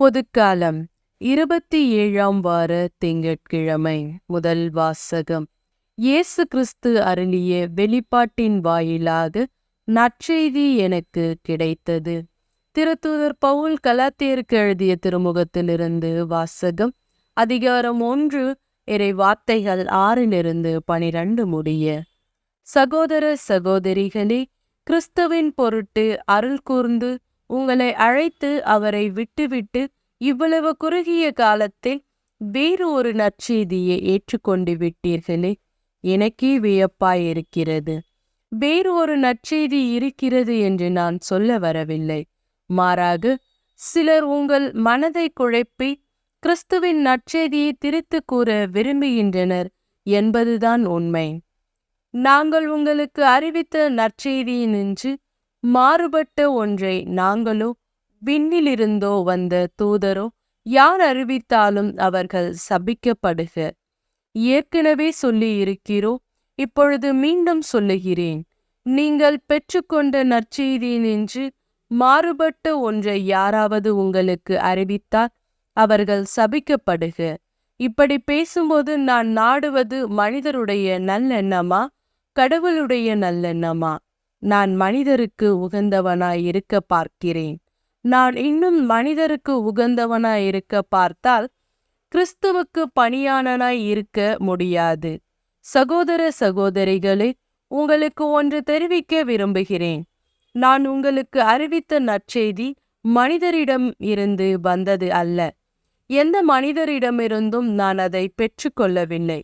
பொதுக்காலம் இருபத்தி ஏழாம் வார திங்கட்கிழமை முதல் வாசகம். இயேசு கிறிஸ்து அருளிய வெளிப்பாட்டின் வாயிலாக நற்செய்தி எனக்கு கிடைத்தது. திருத்தூதர் பவுல் கலாத்தியருக்கு எழுதிய திருமுகத்திலிருந்து வாசகம் அதிகாரம் ஒன்று இறை வார்த்தைகள் ஆறிலிருந்து பனிரெண்டு முடிய. சகோதர சகோதரிகளே கிறிஸ்துவின் பொருட்டு அருள் கூர்ந்து உங்களை அழைத்து அவரை விட்டுவிட்டு இவ்வளவு குறுகிய காலத்தில் வேறு ஒரு நற்செய்தியை ஏற்றுக்கொண்டு விட்டீர்களே. எனக்கே வியப்பாயிருக்கிறது வேறு ஒரு நற்செய்தி இருக்கிறது என்று நான் சொல்ல வரவில்லை. மாறாக சிலர் உங்கள் மனதை குழைப்பி கிறிஸ்துவின் நற்செய்தியை திரித்து கூற விரும்புகின்றனர் என்பதுதான் உண்மை. நாங்கள் உங்களுக்கு அறிவித்த நற்செய்தியினின்று மாறுபட்ட ஒன்றை நாங்களோ விண்ணிலிருந்தோ வந்த தூதரோ யார் அறிவித்தாலும் அவர்கள் சபிக்கப்படுக. ஏற்கனவே சொல்லி இருக்கிறோ இப்பொழுது மீண்டும் சொல்லுகிறேன். நீங்கள் பெற்றுக்கொண்ட நற்செய்தியினின்று மாறுபட்ட ஒன்றை யாராவது உங்களுக்கு அறிவித்தால் அவர்கள் சபிக்கப்படுக. இப்படி பேசும்போது நான் நாடுவது மனிதருடைய நல்லெண்ணமா கடவுளுடைய நல்லெண்ணமா? நான் மனிதருக்கு உகந்தவனாய் இருக்க பார்க்கிறேன். நான் இன்னும் மனிதருக்கு உகந்தவனாய் இருக்க பார்த்தால் கிறிஸ்துவுக்கு பணியானனாய் இருக்க முடியாது. சகோதர சகோதரிகளே உங்களுக்கு ஒன்று தெரிவிக்க விரும்புகிறேன். நான் உங்களுக்கு அறிவித்த நற்செய்தி மனிதரிடம் இருந்து வந்தது அல்ல. எந்த மனிதரிடமிருந்தும் நான் அதை பெற்றுக்கொள்ளவில்லை.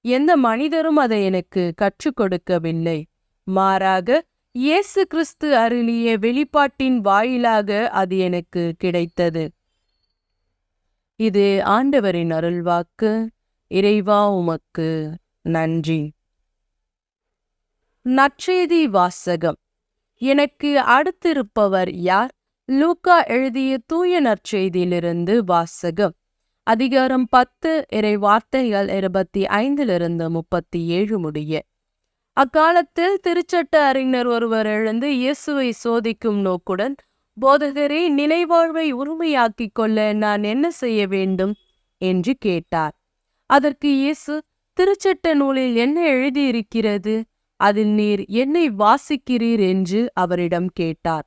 எந்த மனிதரும் அதை எனக்கு கற்றுக் கொடுக்கவில்லை. மாறாக இயேசு கிறிஸ்து அருளிய வெளிப்பாட்டின் வாயிலாக அது எனக்கு கிடைத்தது. இது ஆண்டவரின் அருள்வாக்கு. இறைவா உமக்கு நன்றி. நற்செய்தி வாசகம். எனக்கு அடுத்திருப்பவர் யார்? லூக்கா எழுதிய தூய நற்செய்தியிலிருந்து வாசகம். அதிகாரம் பத்து இறை வார்த்தைகள் இருபத்தி ஐந்திலிருந்து முப்பத்தி ஏழு முடிய. அக்காலத்தில் திருச்சட்ட அறிஞர் ஒருவர் எழுந்து இயேசுவை சோதிக்கும் நோக்குடன் போதகரே நினைவாழ்வை உரிமையாக்கிக் கொள்ள நான் என்ன செய்ய வேண்டும்? என்று கேட்டார். அதற்கு இயேசு திருச்சட்ட நூலில் என்ன எழுதியிருக்கிறது? அதில் நீர் என்னை வாசிக்கிறீர்? என்று அவரிடம் கேட்டார்.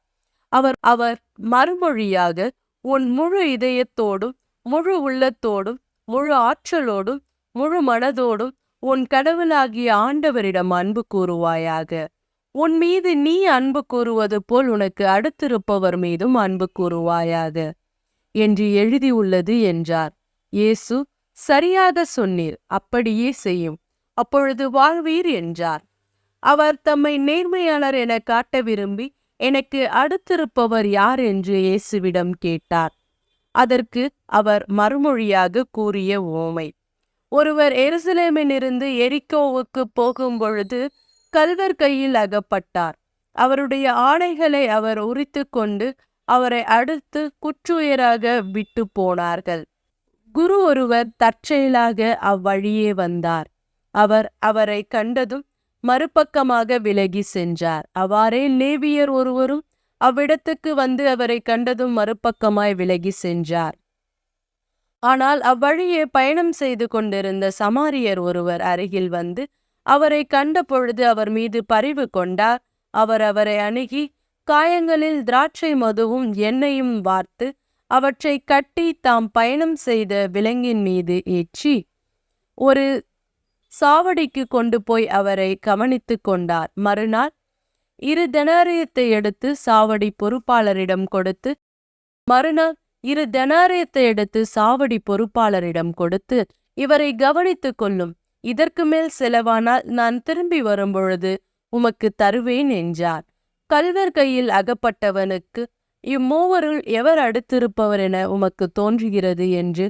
அவர் அவர் மறுமொழியாக உன் முழு இதயத்தோடும் முழு உள்ளத்தோடும் முழு ஆற்றலோடும் முழு மனதோடும் உன் கடவுளாகிய ஆண்டவரிடம் அன்பு கூறுவாயாக. உன் மீது நீ அன்பு கூறுவது போல் உனக்கு அடுத்திருப்பவர் மீதும் அன்பு கூறுவாயாக. என்று எழுதியுள்ளது என்றார். இயேசு சரியாக சொன்னீர் அப்படியே செய்யும். அப்பொழுது வாழ்வீர் என்றார். அவர் தம்மை நேர்மையாளர் என காட்ட விரும்பி எனக்கு அடுத்திருப்பவர் யார் என்று இயேசுவிடம் கேட்டார். அதற்கு அவர் மறுமொழியாக கூறிய ஓமை ஒருவர் எருசலேமிலிருந்து எரிக்கோவுக்கு போகும் பொழுது கல்வர் கையில் அகப்பட்டார். அவருடைய ஆடைகளை அவர் உரித்து கொண்டு அவரை அடுத்து குற்றுயராக விட்டு போனார்கள். குரு ஒருவர் தற்செயலாக அவ்வழியே வந்தார். அவர் அவரை கண்டதும் மறுபக்கமாக விலகி சென்றார். அவ்வாறே லேவியர் ஒருவரும் அவ்விடத்துக்கு வந்து அவரை கண்டதும் மறுபக்கமாய் விலகி சென்றார். ஆனால் அவ்வழியே பயணம் செய்து கொண்டிருந்த சமாரியர் ஒருவர் அருகில் வந்து அவரை கண்ட பொழுது அவர் மீது பரிவு கொண்டார். அவர் அவரை அணுகி காயங்களில் திராட்சை மதுவும் எண்ணெயும் வார்த்து அவற்றை கட்டி தாம் பயணம் செய்த விலங்கின் மீது ஏற்றி ஒரு சாவடிக்கு கொண்டு போய் அவரை கவனித்து கொண்டார். மறுநாள் இரு தனாரியத்தை எடுத்து சாவடி பொறுப்பாளரிடம் கொடுத்து மறுநாள் இரு தெனாரியத்தை எடுத்து சாவடி பொறுப்பாளரிடம் கொடுத்து இவரை கவனித்துக் கொள்ளும். இதற்கு மேல் செலவானால் நான் திரும்பி வரும்பொழுது உமக்கு தருவேன் என்றார். கல்வர் கையில் அகப்பட்டவனுக்கு இம்மூவருள் எவர் அடுத்திருப்பவர் என உமக்கு தோன்றுகிறது என்று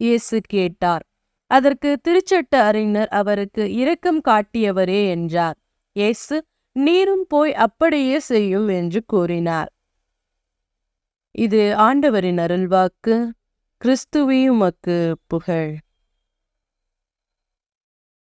இயேசு கேட்டார். அதற்கு திருச்சட்ட அறிஞர் அவருக்கு இரக்கம் காட்டியவரே என்றார். இயேசு நீரும் போய் அப்படியே செய்யும் என்று கூறினார். இது ஆண்டவரின் அருள்வாக்கு கிறிஸ்துவே உமக்கு புகழ்.